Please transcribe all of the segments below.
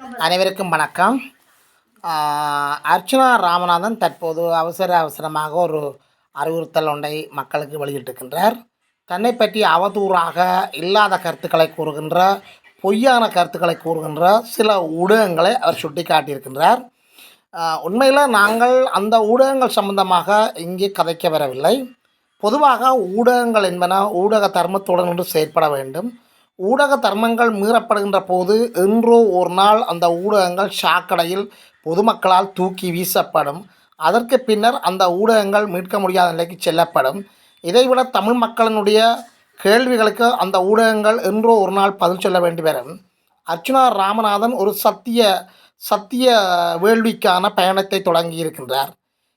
அனைவருக்கும் வணக்கம். அர்ச்சனா ராமநாதன் தற்போது அவசர அவசரமாக ஒரு அறிவுறுத்தல் ஒன்றை மக்களுக்கு வெளியிட்டிருக்கின்றார். தன்னை பற்றி அவதூறாக இல்லாத கருத்துக்களை கூறுகின்ற பொய்யான கருத்துக்களை கூறுகின்ற சில ஊடகங்களை அவர் சுட்டி காட்டியிருக்கின்றார் உண்மையில் நாங்கள் அந்த ஊடகங்கள் சம்பந்தமாக இங்கே கதைக்க வரவில்லை. பொதுவாக ஊடகங்கள் என்பன ஊடக தர்மத்துடன் ஒன்று செயற்பட வேண்டும். ஊடக தர்மங்கள் மீறப்படுகின்ற போது என்றோ ஒரு நாள் அந்த ஊடகங்கள் சாக்கடையில் பொதுமக்களால் தூக்கி வீசப்படும். அதற்கு பின்னர் அந்த ஊடகங்கள் மீட்க முடியாத நிலைக்கு செல்லப்படும். இதைவிட தமிழ் மக்களினுடைய கேள்விகளுக்கு அந்த ஊடகங்கள் என்றோ ஒரு நாள் பதில் சொல்ல வேண்டி வரும். அர்ச்சுனா ராமநாதன் ஒரு சத்திய சத்திய வேள்விக்கான பயணத்தை தொடங்கி இருக்கின்றார்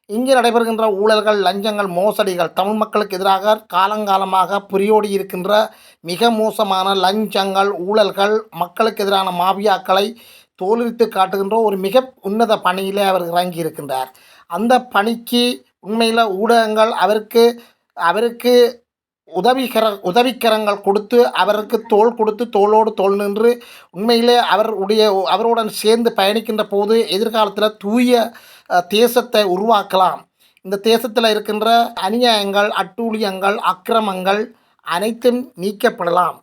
இங்கே நடைபெறுகின்ற ஊழல்கள் லஞ்சங்கள் மோசடிகள் தமிழ் மக்களுக்கு எதிராக காலங்காலமாக புரியோடி இருக்கின்ற மிக மோசமான லஞ்சங்கள் ஊழல்கள் மக்களுக்கு எதிரான மாபியாக்களை தோல்வித்து காட்டுகின்ற ஒரு மிக உன்னத பணியிலே அவர் இறங்கி இருக்கின்றார். அந்த பணிக்கு உண்மையில் ஊடகங்கள் அவருக்கு அவருக்கு உதவிகர உதவிக்கரங்கள் கொடுத்து அவருக்கு தோல் கொடுத்து தோளோடு தோல் நின்று உண்மையிலே அவருடைய அவருடன் சேர்ந்து பயணிக்கின்ற போது எதிர்காலத்தில் தூய தேசத்தை உருவாக்கலாம். இந்த தேசத்தில் இருக்கின்ற அநியாயங்கள் அட்டூழியங்கள் அக்கிரமங்கள் அனைத்தும் நீக்கப்படலாம்.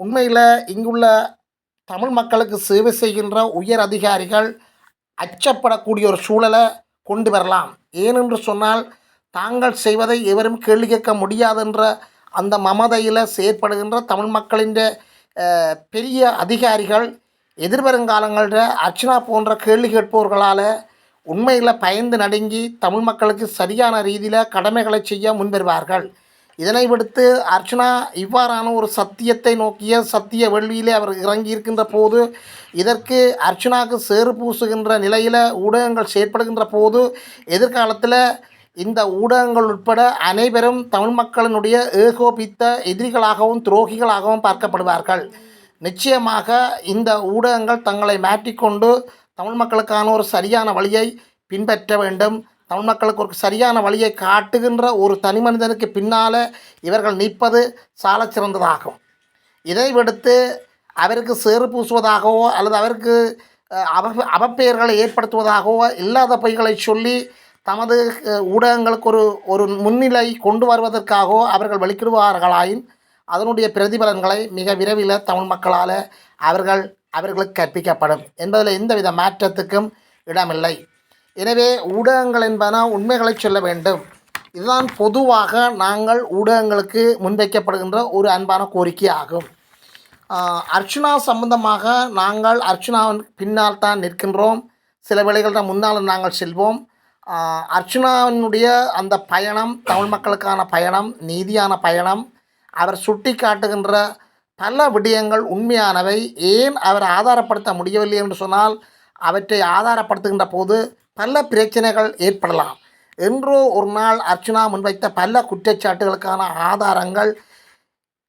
உண்மையில் இங்குள்ள தமிழ் மக்களுக்கு சேவை செய்கின்ற உயர் அதிகாரிகள் அச்சப்படக்கூடிய ஒரு சூழலை கொண்டு வரலாம். ஏனென்று சொன்னால் தாங்கள் செய்வதை எவரும் கேள்வி கேட்க முடியாதென்ற அந்த மமதையில் செயற்படுகின்ற தமிழ் மக்களின் பெரிய அதிகாரிகள் எதிர்வருங்காலங்களில் அர்ச்சனா போன்ற கேள்வி கேட்பவர்களால் உண்மையில் பயந்து நடுங்கி தமிழ் மக்களுக்கு சரியான ரீதியில் கடமைகளை செய்ய முன்வருவார்கள். இதனை விடுத்து அர்ச்சனா இவ்வாறான ஒரு சத்தியத்தை நோக்கிய சத்திய வெள்ளியிலே அவர் இறங்கி இருக்கின்ற போது இதற்கு அர்ச்சனாவுக்கு சேறு பூசுகின்ற நிலையில் ஊடகங்கள் செயற்படுகின்ற போது எதிர்காலத்தில் இந்த ஊடகங்கள் உட்பட அனைவரும் தமிழ் மக்களினுடைய ஏகோபித்த எதிரிகளாகவும் துரோகிகளாகவும் பார்க்கப்படுவார்கள். நிச்சயமாக இந்த ஊடகங்கள் தங்களை மாற்றிக்கொண்டு தமிழ் மக்களுக்கான ஒரு சரியான வழியை பின்பற்ற வேண்டும். தமிழ் மக்களுக்கு ஒரு சரியான வழியை காட்டுகின்ற ஒரு தனி மனிதனுக்கு பின்னால் இவர்கள் நிற்பது சாலச் சிறந்ததாகும். இதை விடுத்து அவருக்கு சேறு பூசுவதாகவோ அல்லது அவருக்கு அவ அவப்பெயர்களை ஏற்படுத்துவதாகவோ இல்லாத பொய்களை சொல்லி தமது ஊடகங்களுக்கு ஒரு ஒரு முன்னிலை கொண்டு வருவதற்காகவோ அவர்கள் வெளிக்கிடுவார்களாயின் அதனுடைய பிரதிபலன்களை மிக விரைவில் தமிழ் மக்களால் அவர்கள் அவர்களுக்கு கற்பிக்கப்படும் என்பதில் எந்தவித மாற்றத்துக்கும் இடமில்லை. எனவே ஊடகங்கள் என்பன உண்மைகளை சொல்ல வேண்டும். இதுதான் பொதுவாக நாங்கள் ஊடகங்களுக்கு முன்வைக்கப்படுகின்ற ஒரு அன்பான கோரிக்கை ஆகும் அர்ச்சனா சம்பந்தமாக நாங்கள் அர்ச்சனாவின் பின்னால் தான் நிற்கின்றோம். சில வேளைகளில் முன்னால் நாங்கள் செல்வோம். அர்ச்சுனாவினுடைய அர்ச்சனாவினுடைய அந்த பயணம் தமிழ் மக்களுக்கான பயணம் நீதியான பயணம் அவர் சுட்டி காட்டுகின்ற பல விடயங்கள் உண்மையானவை. ஏன் அவர் ஆதாரப்படுத்த முடியவில்லை என்று சொன்னால் அவற்றை ஆதாரப்படுத்துகின்ற போது பல பிரச்சனைகள் ஏற்படலாம். என்றோ ஒரு நாள் அர்ச்சனா முன்வைத்த பல குற்றச்சாட்டுகளுக்கான ஆதாரங்கள்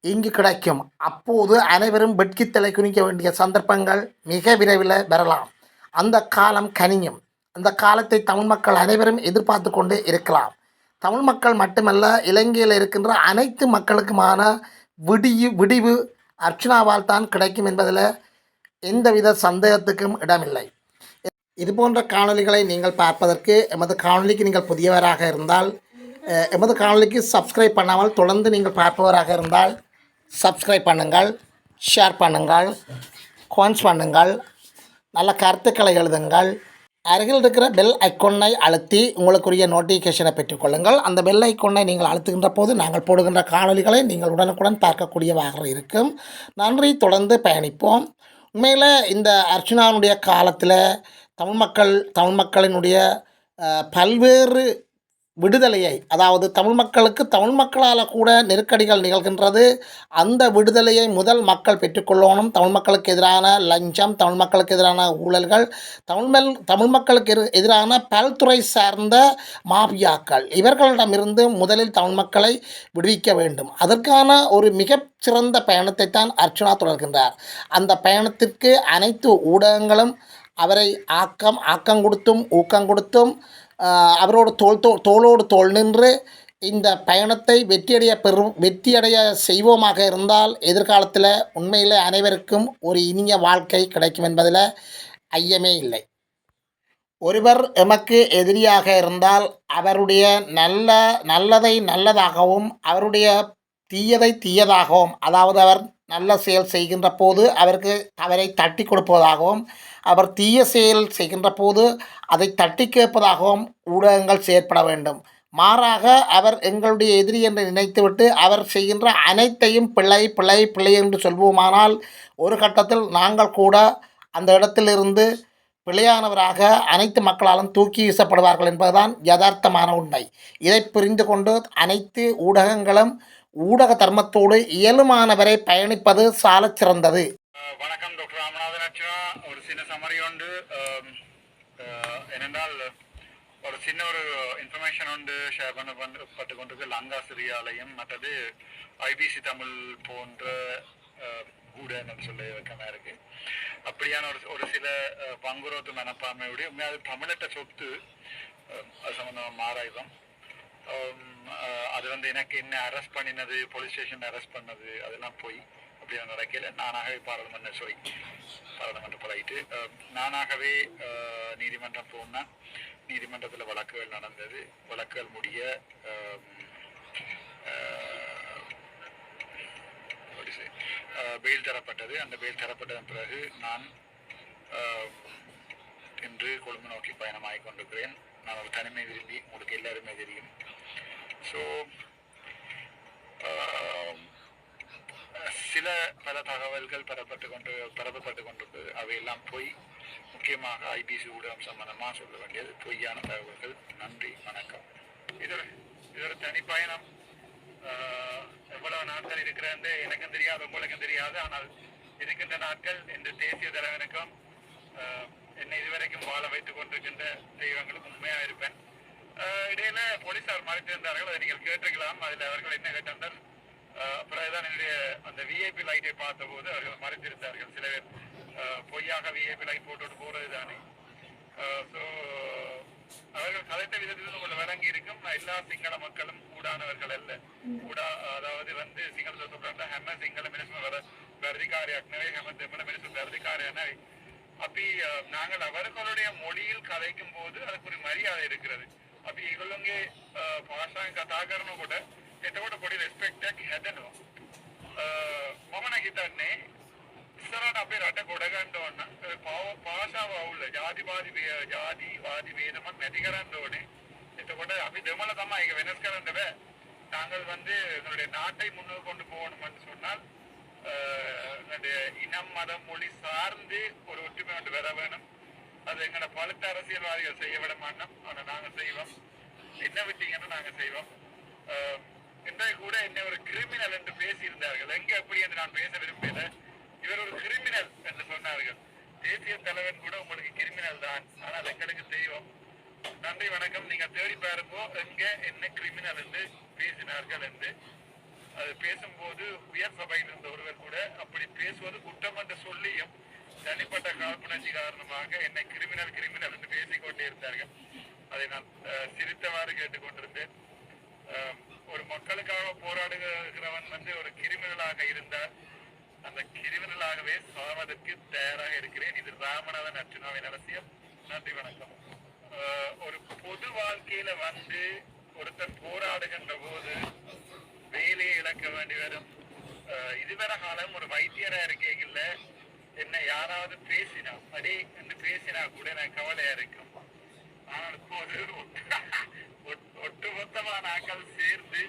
இங்கு கிடைக்கும். அப்போது அனைவரும் வெட்கி தலை குனிக்க வேண்டிய சந்தர்ப்பங்கள் மிக விரைவில் வரலாம். அந்த காலம் கனியும். அந்த காலத்தை தமிழ் மக்கள் அனைவரும் எதிர்பார்த்து கொண்டு இருக்கலாம். தமிழ் மக்கள் மட்டுமல்ல இலங்கையில் இருக்கின்ற அனைத்து மக்களுக்குமான விடியு விடிவு அர்ச்சனாவால் தான் கிடைக்கும் என்பதில் எந்தவித சந்தேகத்துக்கும் இடமில்லை. இது போன்ற காணொலிகளை நீங்கள் பார்ப்பதற்கு எமது காணொலிக்கு நீங்கள் புதியவராக இருந்தால் எமது காணொலிக்கு சப்ஸ்கிரைப் பண்ணாமல் தொடர்ந்து நீங்கள் பார்ப்பவராக இருந்தால் சப்ஸ்கிரைப் பண்ணுங்கள் ஷேர் பண்ணுங்கள் கான்ஸ் பண்ணுங்கள் நல்ல கருத்துக்களை எழுதுங்கள் அருகில் இருக்கிற பெல் ஐக்கொன்னை அழுத்தி உங்களுக்குரிய நோட்டிஃபிகேஷனை பெற்றுக்கொள்ளுங்கள். அந்த பெல் ஐக்கொன்னை நீங்கள் அழுத்துகின்ற போது நாங்கள் போடுகின்ற காணொளிகளை நீங்கள் உடனுக்குடன் பார்க்கக்கூடியவாக இருக்கும். நன்றி தொடர்ந்து பயணிப்போம். உண்மையில் இந்த அர்ச்சனாவுடைய காலத்தில் தமிழ் மக்கள் தமிழ் மக்களினுடைய பல்வேறு விடுதலையை அதாவது தமிழ் மக்களுக்கு தமிழ் மக்களால் கூட நெருக்கடிகள் நிகழ்கின்றது. அந்த விடுதலையை முதல் மக்கள் பெற்றுக்கொள்ளணும் தமிழ் மக்களுக்கு எதிரான லஞ்சம் தமிழ் மக்களுக்கு எதிரான ஊழல்கள் தமிழ்மெல் தமிழ் மக்களுக்கு எதிரான பல்துறை சார்ந்த மாபியாக்கள் இவர்களிடமிருந்து முதலில் தமிழ் மக்களை விடுவிக்க வேண்டும். அதற்கான ஒரு மிக சிறந்த பயணத்தை தான் அர்ச்சனா தொடர்கின்றார். அந்த பயணத்திற்கு அனைத்து ஊடகங்களும் அவரை ஆக்கம் ஆக்கம் கொடுத்தும் ஊக்கம் கொடுத்தும் அவரோடு தோல் தோ தோளோடு தோள் நின்று இந்த பயணத்தை வெற்றியடைய பெறும் வெற்றியடைய செய்வோமாக இருந்தால் எதிர்காலத்தில் உண்மையில் அனைவருக்கும் ஒரு இனிய வாழ்க்கை கிடைக்கும் என்பதில் ஐயமே இல்லை. ஒருவர் எமக்கு எதிரியாக இருந்தால் அவருடைய நல்ல நல்லதை நல்லதாகவும் அவருடைய தீயதை தீயதாகவும் அதாவது அவர் நல்ல செயல் செய்கின்ற போது அவருக்கு அவரை தட்டி கொடுப்பதாகவும் அவர் தீய செயல் செய்கின்ற போது அதை தட்டி கேட்பதாகவும் ஊடகங்கள் செயற்பட வேண்டும். மாறாக அவர் எங்களுடைய எதிரி என்று நினைத்துவிட்டு அவர் செய்கின்ற அனைத்தையும் பிள்ளை பிள்ளை பிள்ளை என்று சொல்வோமானால் ஒரு கட்டத்தில் நாங்கள் கூட அந்த இடத்திலிருந்து பிழையானவராக அனைத்து மக்களாலும் தூக்கி வீசப்படுவார்கள் என்பதுதான் யதார்த்தமான உண்மை. இதை புரிந்து கொண்டு அனைத்து ஊடகங்களும் ஊடக தர்மத்தோடு இயலுமானவரை பயணிப்பது சாலச் சிறந்தது. வணக்கம் டாக்டர் ராமநாதன் அச்சா. ஒரு சின்ன சமரி உண்டு. என்னென்றால் ஒரு சின்ன ஒரு இன்ஃபர்மேஷன் உண்டு. ஷேர் பண்ண பண்ண- பட்டு கொண்டிருக்கு லங்கா மற்றது ஐபிசி தமிழ் போன்ற அஹ், ஊடகங்கள் சொல்ல வைக்கமா இருக்கு. அப்படியான ஒரு ஒரு சில பங்குரோத்து மனப்பான்மையுடைய உண்மையாக அது தமிழட்ட சொத்து அது சம்பந்தமாக ஆராய்வோம் Um, uh, அது வந்து எனக்கு என்ன அரெஸ்ட் பண்ணினது போலீஸ் ஸ்டேஷன் அரெஸ்ட் பண்ணது அதெல்லாம் போய் அப்படியே நடக்கல நானாகவே பாராளுமன்ற சாரி பாராளுமன்றம் போயிட்டு um, நானாகவே uh, நீதிமன்றம் போனால் நீதிமன்றத்தில் வழக்குகள் நடந்தது. வழக்குகள் முடிய um, uh, பெயில் தரப்பட்டது. அந்த பெயில் தரப்பட்டதன் பிறகு நான் இன்று கொழும்பு நோக்கி பயணமாகிக் கொண்டிருக்கிறேன். நான் ஒரு தனிமை விரும்பி உங்களுக்கு எல்லாருமே தெரியும். ஸோ um, சில பல தகவல்கள் பெறப்பட்டு கொண்டு பரப்பப்பட்டு கொண்டிருக்கு அவையெல்லாம் பொய் முக்கியமாக ஐபிசி ஊடகம் சம்பந்தமாக சொல்ல வேண்டியது. பொய்யான தகவல்கள். நன்றி. வணக்கம். இது ஒரு- தனிப்பயணம் தனி பயணம் ஆஹ், எவ்வளவு நாட்கள் இருக்கிறது எனக்கும் தெரியாது உங்களுக்கும் தெரியாது. ஆனால் இருக்கின்ற நாட்கள் இந்த தேசிய தலைவனுக்கும் ஆஹ், என்னை இதுவரைக்கும் வாழ வைத்துக் கொண்டிருக்கின்ற தெய்வங்களுக்கும் உண்மையா இருப்பேன். இடையில போலீசார் மறைத்திருந்தார்கள் அதை நீங்கள் கேட்டிருக்கலாம். அதில் அவர்கள் என்ன கேட்டார்கள்? பிறகுதான் என்னுடைய அந்த விஐபி லைட்டை பார்த்தபோது அவர்கள் மறைத்திருந்தார்கள் சில பேர் ஆஹ், பொய்யாக விஐபி லைட் போட்டுட்டு போறது தானே ஸோ அவர்கள் கதைத்த விதத்தில் உங்களுக்கு வழங்கி இருக்கும். எல்லா சிங்கள மக்களும் கூடானவர்கள் அல்ல. கூடா அதாவது வந்து சிங்கள சொல்றாங்க ஹெம சிங்கள மினிஸ்டர் வர பிரதிகாரியாக்னவே ஹெம தமிழ மினிஸ்டர் பிரதிகாரி அப்படி நாங்கள் அவர்களுடைய மொழியில் கதைக்கும் போது அதுக்கு ஒரு மரியாதை இருக்கிறது. அப்படி இவளுங்க பாஷாங்க கதாகரணும் கூட එතකොට පොඩි රෙස්පෙක්ට් එකක් හැදෙනවා. මම නම් හිතන්නේ ඉස්සරහට අපේ රට ගොඩ ගන්න ඕන අ, පාව- භාෂාව අවුල ජාතිවාදී වේ- ජාතිවාදී වේදමක් නැති කරන්න ඕනේ. එතකොට අපි දෙමළ තමයි ඒක වෙනස් කරන්න බෑ. நாங்கள் வந்து எங்களுடைய நாட்டை முன்னோக்கி கொண்டு போகணும் என்று சொன்னால் அஹ், எங்களுடைய இனம் மதம் மொழி சார்ந்து ஒரு ஒற்றுமை கொண்டு வர வேணும் அது எங்களோட பழுத்த அரசியல்வாதிகள் செய்ய விட மாட்டோம். ஆனால் நாங்கள் செய்வோம். என்ன விட்டீங்கன்னு நாங்கள் செய்வோம். இன்றைய கூட என்ன ஒரு கிரிமினல் என்று பேசியிருந்தார்கள். எங்கே அப்படி என்று நான் பேச விரும்பல இவர் ஒரு கிரிமினல் என்று சொன்னார்கள். தேசிய தலைவன் கூட உங்களுக்கு கிரிமினல் தான். ஆனால் எங்களுக்கு செய்வோம் நன்றி வணக்கம். நீங்க தேடி பாருங்கோ எங்க என்ன கிரிமினல் என்று பேசினார்கள் என்று. அது பேசும்போது உயர் சபையில் இருந்த ஒருவர் கூட அப்படி பேசுவது குற்றம் என்று சொல்லியும் தனிப்பட்ட காழ்ப்புணர்ச்சி காரணமாக என்னை கிரிமினல் கிரிமினல் என்று பேசிக்கொண்டே இருந்தார்கள். அதை நான் அஹ், சிரித்தவாறு கேட்டுக்கொண்டிருந்தேன். ஒரு மக்களுக்காக போராடுகிறவன் வந்து ஒரு கிரிமினலாக இருந்தால் அந்த கிரிமினலாகவே சாவதற்கு தயாராக இருக்கிறேன். இது ராமநாதன் அர்ச்சுனாவின் அரசியல் நன்றி வணக்கம். ஒரு பொது வாழ்க்கையில வந்து ஒருத்தர் போராடுகின்ற போது வேலையை இழக்க வேண்டி வரும். இதுவரை காலம் ஒரு வைத்தியரா இருக்கைகள்ல என்ன யாராவது பேசினா படி என்று பேசினா கூட நான் கவலையா இருக்கும். ஆனால் இப்போது ஒட்டுமொத்தமான சேர்ந்து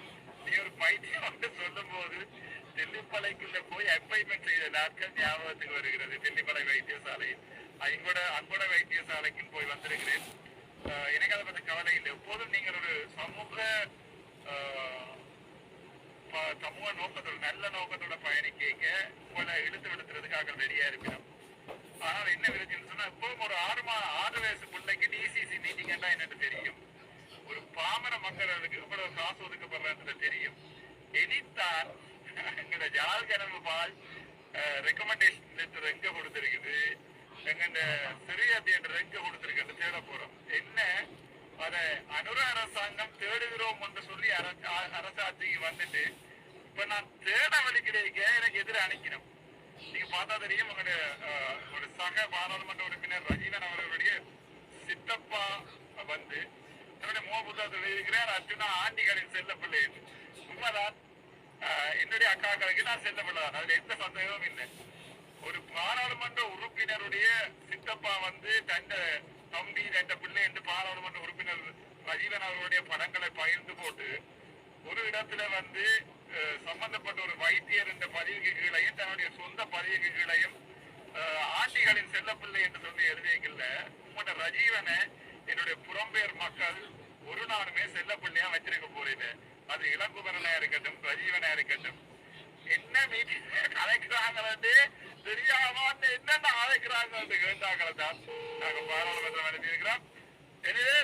நீ ஒரு பைத்தியம் வந்து சொல்லும் போது தெல்லிப்பளைக்குள்ள போய் அப்பாயின்மெண்ட் செய்த நாட்கள் ஞாபகத்துக்கு வருகிறது. தெல்லிப்பளை வைத்தியசாலையில் அங்கோட அங்கோட வைத்தியசாலைக்கும் போய் வந்திருக்கிறேன். ஆஹ் எனக்கு அதை பற்றி கவலை இல்லை. எப்போதும் நீங்கள் ஒரு சமூக ஆஹ், சமூக நோக்கத்தோட நல்ல நோக்கத்தோட பயணிக்க போல இழுத்து விடுத்துறதுக்காக ரெடியா இருக்கிறோம் ஆனால் என்ன விருதுன்னு சொன்னா இப்போ ஒரு ஆறு மா ஆறு வயசு பிள்ளைக்கு டிசிசி மீட்டிங் என்னன்னு தெரியும். ஒரு பாமர மக்களுக்கு இவ்வளவு காசு ஒதுக்கப்படுறது தெரியும். இனித்தான் எங்கட ஜால் கனவு பால் ரெக்கமெண்டேஷன் லெட்டர் எங்க கொடுத்துருக்குது? எங்க சிறிய தியேட்டர் எங்க கொடுத்துருக்கு தேட போறோம். என்ன? அத அனுர அரசாங்கம் தேடுகிறோம் என்று சொல்லி அரசாட்சிக்கு வந்துட்டு இப்ப நான் தேட வழி கிடைக்க எனக்கு எதிர அணைக்கணும் நீங்க பார்த்தா தெரியும் உங்களுடைய ஒரு சக பாராளுமன்ற உறுப்பினர் ரஜீவன் அவர்களுடைய சித்தப்பா வந்து என்னுடைய முக புத்தகத்தில் அர்ஜுனா ஆண்டிகளின் செல்ல பிள்ளை. உண்மைதான் என்னுடைய அக்காக்களுக்கு நான் செல்ல பிள்ளை. அதுல எந்த சந்தேகமும் இல்லை. ஒரு பாராளுமன்ற உறுப்பினருடைய சித்தப்பா வந்து தண்ட தம்பி தண்ட பிள்ளை என்று பாராளுமன்ற உறுப்பினர் ரஜீவன் அவர்களுடைய படங்களை பகிர்ந்து போட்டு ஒரு இடத்துல வந்து சம்பந்தப்பட்ட ஒரு வைத்தியர் என்ற பதிவுக்கு கீழையும் தன்னுடைய சொந்த பதிவுக்கு கீழையும் ஆண்டிகளின் செல்லப்பிள்ளை என்று சொல்லி எழுதியங்கள்ல உங்களோட ரஜீவனை என்னுடைய புறம்பெயர் மக்கள் ஒரு நாளுமே செல்லப்பிள்ளையா வச்சிருக்க போறீங்க. அது இளங்குமரனா இருக்கட்டும் ரஜீவனா இருக்கட்டும். என்ன மீட்டிங் கலைக்கிறாங்களே தெரியாம என்னென்ன அழைக்கிறாங்க கேட்டாங்களே தான் நாங்கள் பாராளுமன்றம் அனுப்பியிருக்கிறோம் எனவே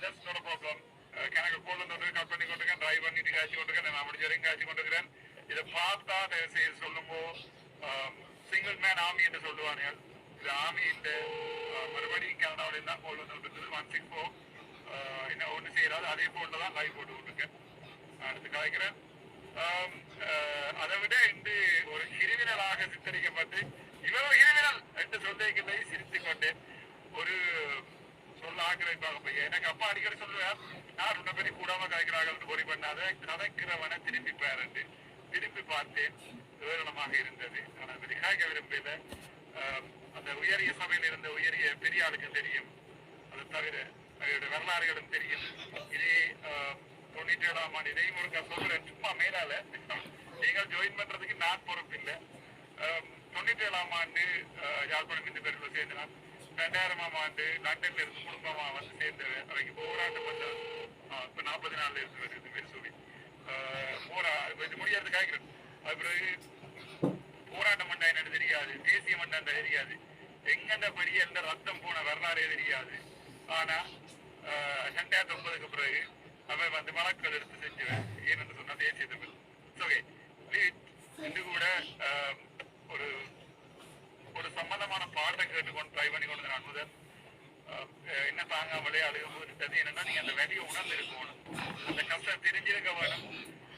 தட்ஸ் நாட் ப்ராப்ளம் கணக்கு கோல் வந்து கட் பண்ணி கொண்டிருக்கேன் ட்ரை பண்ணிட்டு காய்ச்சி கொண்டிருக்கேன் நான் முடிஞ்ச வரைக்கும் காய்ச்சி கொண்டிருக்கிறேன். இதை பார்த்தா தயவு செய்து சொல்லும்போ சிங்கிள் மேன் ஆமி என்று சொல்லுவாங்க இது ஆமி இந்த மறுபடியும் கனடாவில் தான் கோல் வந்து ஒன் சிக்ஸ் ஃபோர் என்ன ஒன்று செய்யறாது அதே போல தான் லைவ் போட்டு கொண்டிருக்கேன் அடுத்து கலைக்கிறேன். அஹ், அதை விட இன்று ஒரு கிரிமினலாக சித்தரிக்கப்பட்டு இவ்வளவு கிரிமினல் என்று சொல்லிகளை சிரித்துக் கொண்டேன் ஒரு சொல்ல ஆக்கிரமிப்பாக எனக்கு அப்பா அடிக்கடி சொல்லுவேன் யார் உன்ன பெரிய கூடாம கலைக்கிறார்கள் பொறி பண்ணாத. கதைக்கிறவனை திரும்பி பார் திரும்பி பார்த்தேன் விவரணமாக இருந்தது. ஆனால் அதை காய்க்க விரும்பல அந்த உயரிய சபையில் இருந்த உயரிய பெரிய ஆளுக்கு தெரியும். அது தவிர அவருடைய வரலாறுகளும் தெரியும். இதே ஆஹ், தொண்ணூற்றி ஏழாம் ஆண்டு இதையும் ஒரு சொல்றேன். சும்மா மேலால. நீங்கள் ஜாயின் பண்றதுக்கு நான் பொறுப்பில்லை. ஆஹ், தொண்ணூற்றி ஏழாம் ஆண்டு ஆஹ், யாழ்ப்பாணம் இந்து பேருக்குள்ள சேர்ந்து நான் ரெண்டாயிரமாம் ஆண்டு லண்டன்ல இருந்து குடும்பமா வந்து சேர்ந்தது அவைக்கு போராட்டம் பண்ண இப்ப நாற்பது நாள்ல இருந்து வருது மாதிரி சொல்லி. ஆஹ், போரா இது முடியாது காய்க்கிறேன் அது பிறகு போராட்டம் பண்ண என்னன்னு தெரியாது. தேசிய மன்றம் தெரியாது. எங்கெந்த பெரிய எந்த ரத்தம் போன வரலாறே தெரியாது. ஆனா ஆஹ், ரெண்டாயிரத்தி ஒன்பதுக்கு பிறகு அவர் வந்து வழக்குகள் எடுத்து செஞ்சுவேன். ஏன்னு சொன்னா தேசிய தமிழ். ஓகே இது கூட ஆஹ், ஒரு ஒரு சம்பந்தமான பாட்டை கேட்டுக்கொண்டு ட்ரை பண்ணி கொண்டு நான் என்ன தாங்காமலே அழுக போட்டுட்டது என்னன்னா நீங்க அந்த வெளிய உணர்ந்து இருக்கணும். அந்த கஷ்டம் தெரிஞ்சிருக்க வேணும்.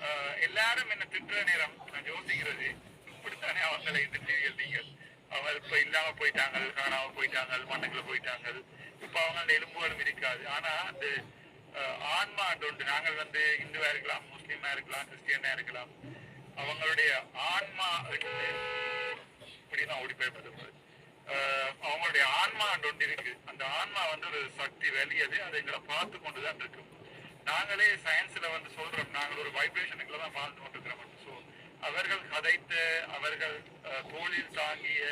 ஆஹ், எல்லாரும் என்ன திட்டுற நேரம் நான் யோசிக்கிறது இப்படித்தானே அவங்களை திட்டுவீர்கள் நீங்கள் அவங்க இப்ப இல்லாம போயிட்டாங்க காணாம போயிட்டாங்க மண்ணுக்குள்ள போயிட்டாங்க இப்ப அவங்க எலும்புகளும் இருக்காது. ஆனா அந்த ஆஹ், ஆன்மா ஒன்று நாங்கள் வந்து இந்துவா இருக்கலாம் முஸ்லீமா இருக்கலாம் கிறிஸ்டியனா இருக்கலாம் அவங்களுடைய ஆன்மா எடுத்து இப்படிதான் ஓடி போய்ப்படுது அவங்களுடைய ஆன்மா ஒன்று இருக்கு. அந்த ஆன்மா வந்து ஒரு சக்தி வெளியது. அதை எங்களை பார்த்து கொண்டுதான் இருக்கும் நாங்களே சயின்ஸ்ல வந்து சொல்றோம். நாங்கள் ஒரு வைப்ரேஷனுக்குள்ள தான் வாழ்ந்து கொண்டிருக்கிறோம் ஸோ அவர்கள் கதைத்த அவர்கள் அஹ், தோளில் தாங்கிய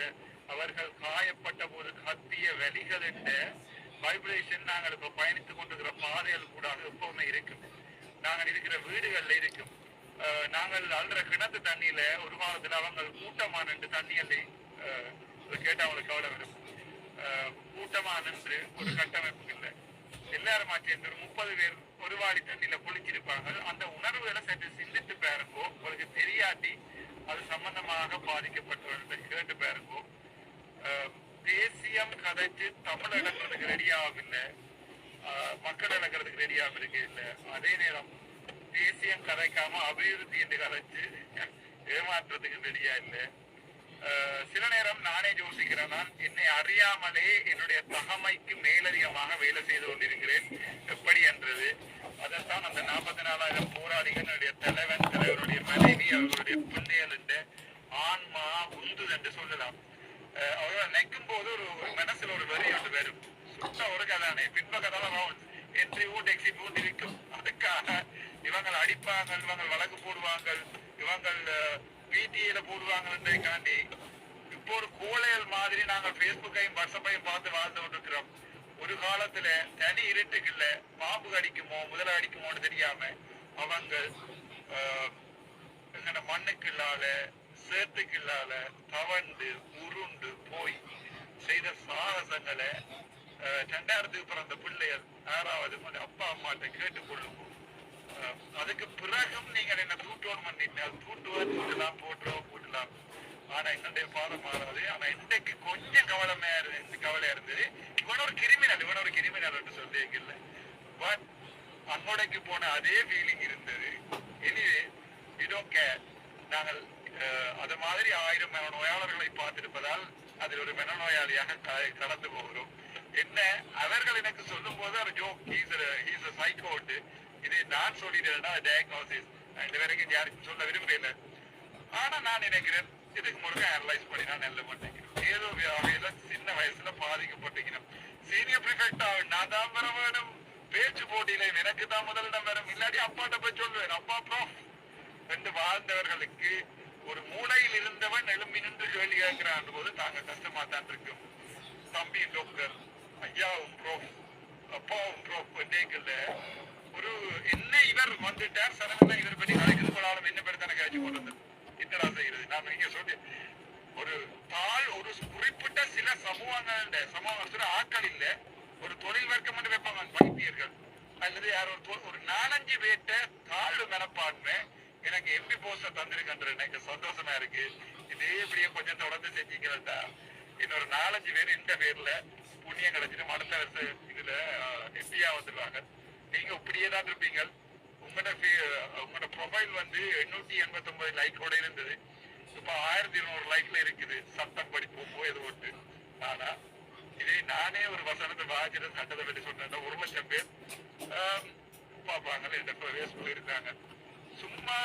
அவர்கள் காயப்பட்ட போது கத்திய வலிகள் என்ற வைப்ரேஷன் நாங்கள் இப்ப பயணித்து கொண்டிருக்கிற பாதைகள் கூட எப்பவுமே இருக்கும். நாங்கள் இருக்கிற வீடுகள்ல இருக்கும். நாங்கள் அழுற கிணத்து தண்ணியில ஒரு மாதத்துல அவங்க கூட்டமா நின்று தண்ணி அள்ளி கேட்டா அவங்களுக்கு கவலை வரும். கூட்டமா நின்று ஒரு கட்டமைப்பு இல்லை. எல்லாரும் சேர்ந்து ஒரு முப்பது பேர் ஒரு வாடி தண்ணியில குளிச்சிருப்பாங்க அந்த உணர்வுகளை சற்று சிந்தித்து பாருங்கோ உங்களுக்கு தெரியாட்டி அது சம்பந்தமாக பாதிக்கப்பட்டவர்களை கேட்டு பாருங்கோ. தேசியம் கதைச்சு தமிழ் இழக்கிறதுக்கு ரெடியாகவில்லை மக்கள் இழக்கிறதுக்கு ரெடியாக இருக்கு இல்லை. அதே நேரம் தேசியம் கதைக்காம அபிவிருத்தி என்று கதைச்சு ஏமாற்றுறதுக்கு ரெடியா இல்லை. சில நேரம் நானே யோசிக்கிறேன் நான் என்னை அறியாமலே என்னுடைய தகமைக்கு மேலதிகமாக வேலை செய்து கொண்டிருக்கிறேன். எப்படி என்றது? அதைத்தான் அந்த நாற்பத்தி நாலாயிரம் போராளிகளுடைய தலைவன் தலைவருடைய மனைவி அவர்களுடைய பிள்ளைகள் ஆன்மா உந்து என்று சொல்லலாம். அஹ் அவர்களை நிற்கும் போது ஒரு மனசுல ஒரு வரி ஒன்று வரும். சுட்ட ஒரு கதானே. பின்பக்கதான அடிப்பாங்க இவங்க வழக்கு போடுவாங்க. இவங்கள் பிடிஏல போடுவாங்கன்றதுக்காண்டி இப்போ ஒரு கோழைகள் மாதிரி நாங்கள் ஃபேஸ்புக்கையும் வாட்ஸ்அப்பையும் பார்த்து வாழ்ந்து கொண்டிருக்கிறோம். ஒரு காலத்துல தனி இருட்டுக்குள்ள பாம்பு அடிக்குமோ முதல அடிக்குமோன்னு தெரியாம அவங்க ஆஹ், எங்கட மண்ணுக்கு இல்லாத சேத்துக்கு இல்லாத தவண்டு உருண்டு போய் செய்த சாகசங்களை ரெண்டாயிரத்துக்கு பிறந்த பிள்ளைகள் யாராவது அப்பா அம்மாட்ட கேட்டுக்கொள்ளும் அஹ் அதுக்கு பிறகும் நீங்கள் என்ன தூட்டோன் பண்ணிட்டு தூட்டுவது இதெல்லாம் போட்டுறோம் போட்டலாம். ஆனா என்னுடைய பாதம் மாறாது. ஆனா இன்றைக்கு கொஞ்சம் கவலமையா இருந்து கவலையா இருந்தது இவன் ஒரு கிரிமினல் இவன் ஒரு கிரிமினல் என்று சொல்லியிருக்க சொல்லியிருக்கல பட் அங்கோடைக்கு போன அதே ஃபீலிங் இருந்தது. எனிவே இதோ கே நாங்கள் அது மாதிரி ஆயிரம் நோயாளர்களை பார்த்திருப்பதால் அதில் ஒரு மனநோயாளியாக க- கடந்து போகிறோம். என்ன அவர்கள் எனக்கு சொல்லும் போது அவர் ஜோக் ஹீஸ் ஹீஸ் சைக்கோட்டு இது நான் சொல்லிட்டேன்னா டயக்னோசிஸ் இந்த வரைக்கும் யாருக்கும் சொல்ல விரும்பல ஆனா நான் நினைக்கிறேன் இதுக்கு முழுக்க அனலைஸ் பண்ணி நான் நல்ல மாட்டேங்கிறேன் ஏதோ வகையில சின்ன வயசுல பாதிக்கப்பட்டிருக்கிறேன் சீனியர் ப்ரிஃபெக்ட் நான் தான் வர வேணும். பேச்சு போட்டியில எனக்கு தான் முதலிடம் வரும். இல்லாட்டி அப்பாட்ட போய் சொல்லுவேன் அப்பா ப்ரோஃப் ரெண்டு வாழ்ந்தவர்களுக்கு ஒரு மூளையில் இருந்தவன் எழும்பி நின்று கேள்வி கேட்கிறான் போது தாங்க கஷ்டமா தான் இருக்கும். தம்பி டாக்டர் ஐயாவும் ப்ரோஃப் அப்பாவும் ப்ரோஃப் டேக்கல்ல இவர் வந்துட்டார். சடனா இவர் பண்ணி நாளைக்கு போனாலும் என்ன பேர் தானே காய்ச்சி கொண்டு வந்து என்னடா செய்யறது? நான் நீங்க சொல்லி ஒரு தாழ் ஒரு குறிப்பிட்ட சில சமூகங்கள் சமூகத்துல ஆட்கள் இல்ல. ஒரு தொழில் வர்க்கம் என்று வைப்பாங்க வைத்தியர்கள் அல்லது யார் ஒரு ஒரு நாலஞ்சு பேர்ட்ட தாழ்வு மனப்பான்மை எனக்கு எம்பி போஸ்ட தந்திருக்கின்ற எனக்கு சந்தோஷமா இருக்கு. இதே இப்படியே கொஞ்சம் தொடர்ந்து செஞ்சீங்கன்னா இன்னொரு நாலஞ்சு பேர் இந்த பேர்ல புண்ணியம் கிடைச்சிட்டு அடுத்த வருஷம் இதுல எம்பியா வந்துருவாங்க. நீங்க இப்படியே தான் இருப்பீங்க வந்து எண்ணூத்தி எண்பத்தி ஒன்பது லைக்கோட இருந்தது. இப்ப ஆயிரத்தி இருநூறு லைக்ல இருக்குது. சத்தம் படிப்போம் போய் எது ஒட்டு ஆனா இதே நானே ஒரு வசனத்தை வாஜிட சட்டத்தை பற்றி சொன்னேன் ஒரு லட்சம் பேர் பார்ப்பாங்கல்ல என்ற பேர் சொல்லியிருக்காங்க சும்மா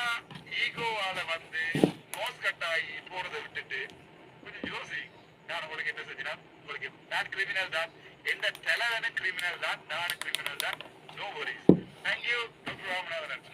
ஈகோவால வந்து நோஸ் கட் ஆகி போறதை விட்டுட்டு கொஞ்சம் யோசி. நான் உங்களுக்கு என்ன செஞ்சினா உங்களுக்கு நான் கிரிமினல் தான். எந்த தலைவன கிரிமினல் தான் நான் கிரிமினல் தான். No worries thank you doctor Ramanathan